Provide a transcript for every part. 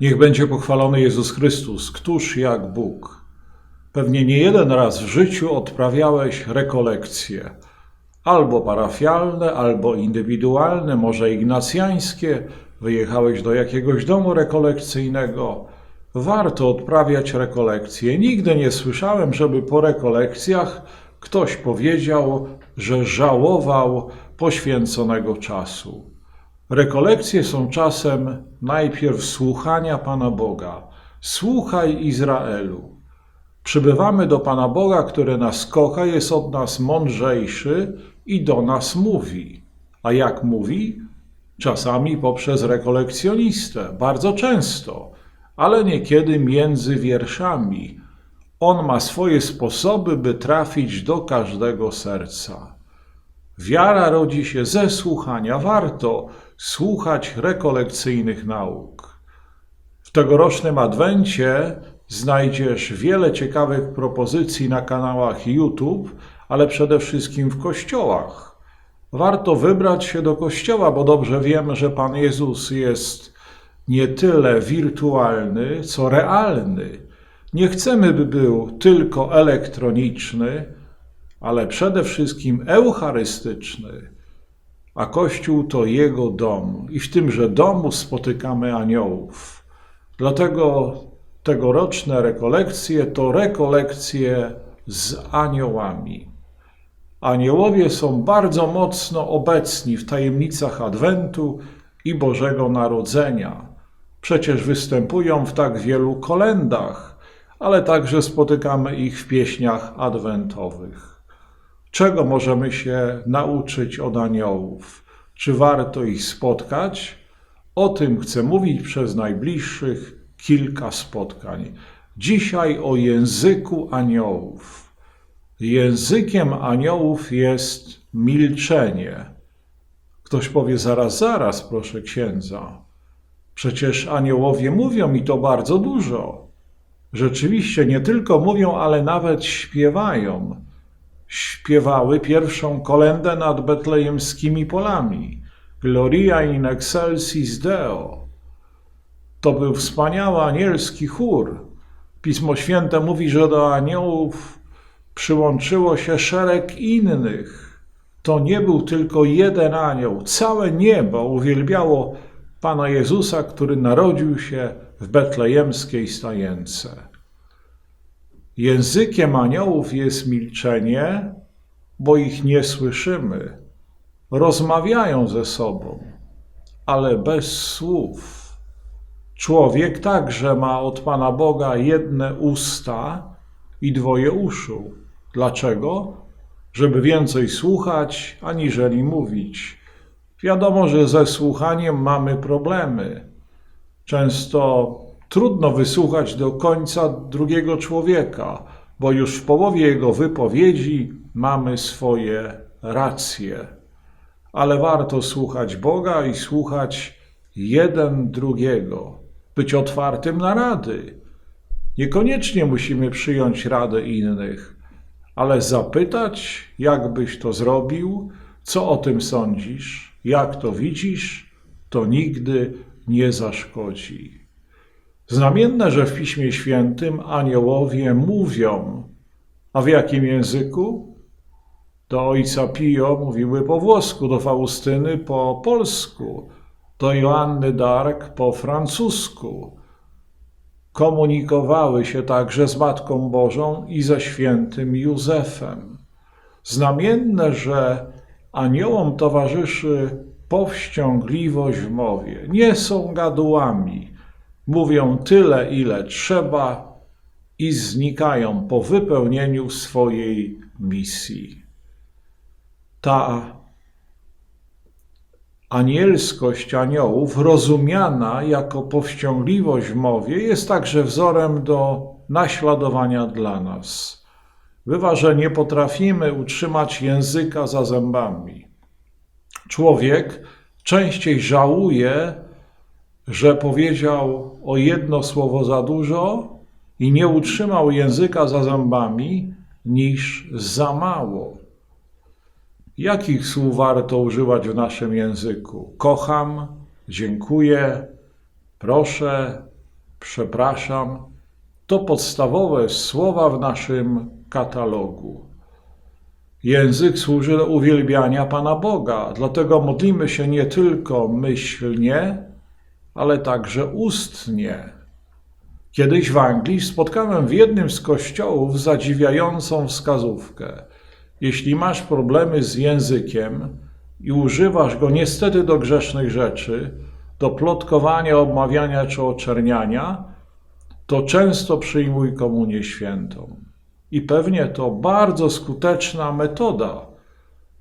Niech będzie pochwalony Jezus Chrystus, któż jak Bóg. Pewnie nie jeden raz w życiu odprawiałeś rekolekcje, albo parafialne, albo indywidualne, może ignacjańskie, wyjechałeś do jakiegoś domu rekolekcyjnego. Warto odprawiać rekolekcje. Nigdy nie słyszałem, żeby po rekolekcjach ktoś powiedział, że żałował poświęconego czasu. Rekolekcje są czasem najpierw słuchania Pana Boga. Słuchaj Izraelu. Przybywamy do Pana Boga, który nas kocha, jest od nas mądrzejszy i do nas mówi. A jak mówi? Czasami poprzez rekolekcjonistę, bardzo często, ale niekiedy między wierszami. On ma swoje sposoby, by trafić do każdego serca. Wiara rodzi się ze słuchania. Warto słuchać rekolekcyjnych nauk. W tegorocznym Adwencie znajdziesz wiele ciekawych propozycji na kanałach YouTube, ale przede wszystkim w kościołach. Warto wybrać się do kościoła, bo dobrze wiemy, że Pan Jezus jest nie tyle wirtualny, co realny. Nie chcemy, by był tylko elektroniczny, ale przede wszystkim eucharystyczny. A Kościół to Jego dom i w tymże domu spotykamy aniołów. Dlatego tegoroczne rekolekcje to rekolekcje z aniołami. Aniołowie są bardzo mocno obecni w tajemnicach Adwentu i Bożego Narodzenia. Przecież występują w tak wielu kolendach, ale także spotykamy ich w pieśniach adwentowych. Czego możemy się nauczyć od aniołów? Czy warto ich spotkać? O tym chcę mówić przez najbliższych kilka spotkań. Dzisiaj o języku aniołów. Językiem aniołów jest milczenie. Ktoś powie zaraz, zaraz, proszę księdza. Przecież aniołowie mówią i to bardzo dużo. Rzeczywiście nie tylko mówią, ale nawet śpiewają. Śpiewały pierwszą kolendę nad betlejemskimi polami. Gloria in excelsis Deo. To był wspaniały anielski chór. Pismo Święte mówi, że do aniołów przyłączyło się szereg innych. To nie był tylko jeden anioł. Całe niebo uwielbiało Pana Jezusa, który narodził się w betlejemskiej stajence. Językiem aniołów jest milczenie, bo ich nie słyszymy. Rozmawiają ze sobą, ale bez słów. Człowiek także ma od Pana Boga jedne usta i dwoje uszu. Dlaczego? Żeby więcej słuchać, aniżeli mówić. Wiadomo, że ze słuchaniem mamy problemy. Często trudno wysłuchać do końca drugiego człowieka, bo już w połowie jego wypowiedzi mamy swoje racje. Ale warto słuchać Boga i słuchać jeden drugiego, być otwartym na rady. Niekoniecznie musimy przyjąć radę innych, ale zapytać, jak byś to zrobił, co o tym sądzisz, jak to widzisz, to nigdy nie zaszkodzi. Znamienne, że w Piśmie Świętym aniołowie mówią, a w jakim języku? Do ojca Pio mówiły po włosku, do Faustyny po polsku, do Joanny Dark po francusku. Komunikowały się także z Matką Bożą i ze świętym Józefem. Znamienne, że aniołom towarzyszy powściągliwość w mowie. Nie są gadułami. Mówią tyle, ile trzeba i znikają po wypełnieniu swojej misji. Ta anielskość aniołów, rozumiana jako powściągliwość w mowie, jest także wzorem do naśladowania dla nas. Bywa, że nie potrafimy utrzymać języka za zębami. Człowiek częściej żałuje, że powiedział o jedno słowo za dużo i nie utrzymał języka za zębami, niż za mało. Jakich słów warto używać w naszym języku? Kocham, dziękuję, proszę, przepraszam to podstawowe słowa w naszym katalogu. Język służy do uwielbiania Pana Boga, dlatego modlimy się nie tylko myślnie, ale także ustnie. Kiedyś w Anglii spotkałem w jednym z kościołów zadziwiającą wskazówkę. Jeśli masz problemy z językiem i używasz go niestety do grzesznych rzeczy, do plotkowania, obmawiania czy oczerniania, to często przyjmuj komunię świętą. I pewnie to bardzo skuteczna metoda,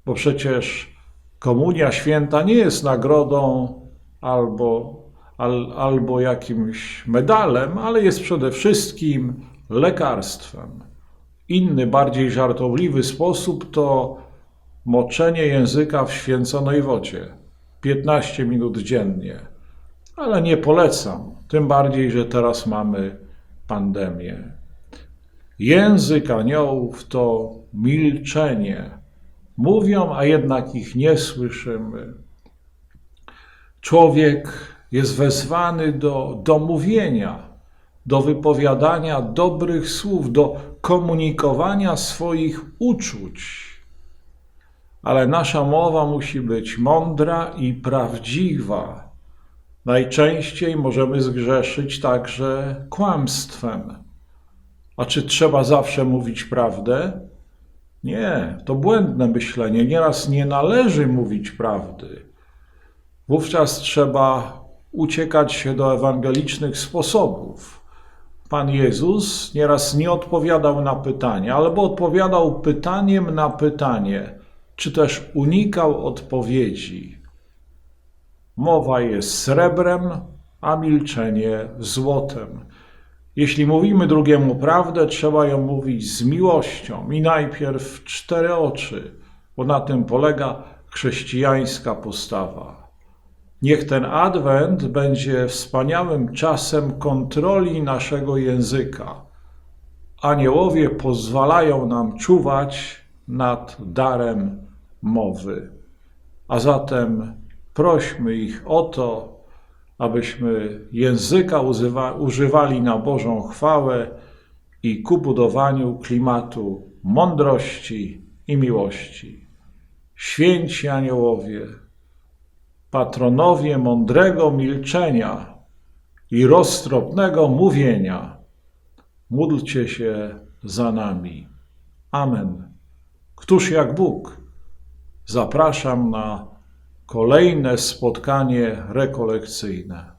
bo przecież komunia święta nie jest nagrodą albo, al, albo jakimś medalem, ale jest przede wszystkim lekarstwem. Inny, bardziej żartobliwy sposób to moczenie języka w święconej wodzie 15 minut dziennie. Ale nie polecam, tym bardziej, że teraz mamy pandemię. Język aniołów to milczenie. Mówią, a jednak ich nie słyszymy. Człowiek jest wezwany do, do mówienia, do wypowiadania dobrych słów, do komunikowania swoich uczuć. Ale nasza mowa musi być mądra i prawdziwa. Najczęściej możemy zgrzeszyć także kłamstwem. A czy trzeba zawsze mówić prawdę? Nie, to błędne myślenie. Nieraz nie należy mówić prawdy. Wówczas trzeba uciekać się do ewangelicznych sposobów. Pan Jezus nieraz nie odpowiadał na pytanie, albo odpowiadał pytaniem na pytanie, czy też unikał odpowiedzi. Mowa jest srebrem, a milczenie złotem. Jeśli mówimy drugiemu prawdę, trzeba ją mówić z miłością i najpierw cztery oczy, bo na tym polega chrześcijańska postawa. Niech ten adwent będzie wspaniałym czasem kontroli naszego języka. Aniołowie pozwalają nam czuwać nad darem mowy. A zatem prośmy ich o to, abyśmy języka używa, używali na Bożą chwałę i ku budowaniu klimatu mądrości i miłości. Święci aniołowie, patronowie mądrego milczenia i roztropnego mówienia, módlcie się za nami. Amen. Któż jak Bóg? Zapraszam na kolejne spotkanie rekolekcyjne.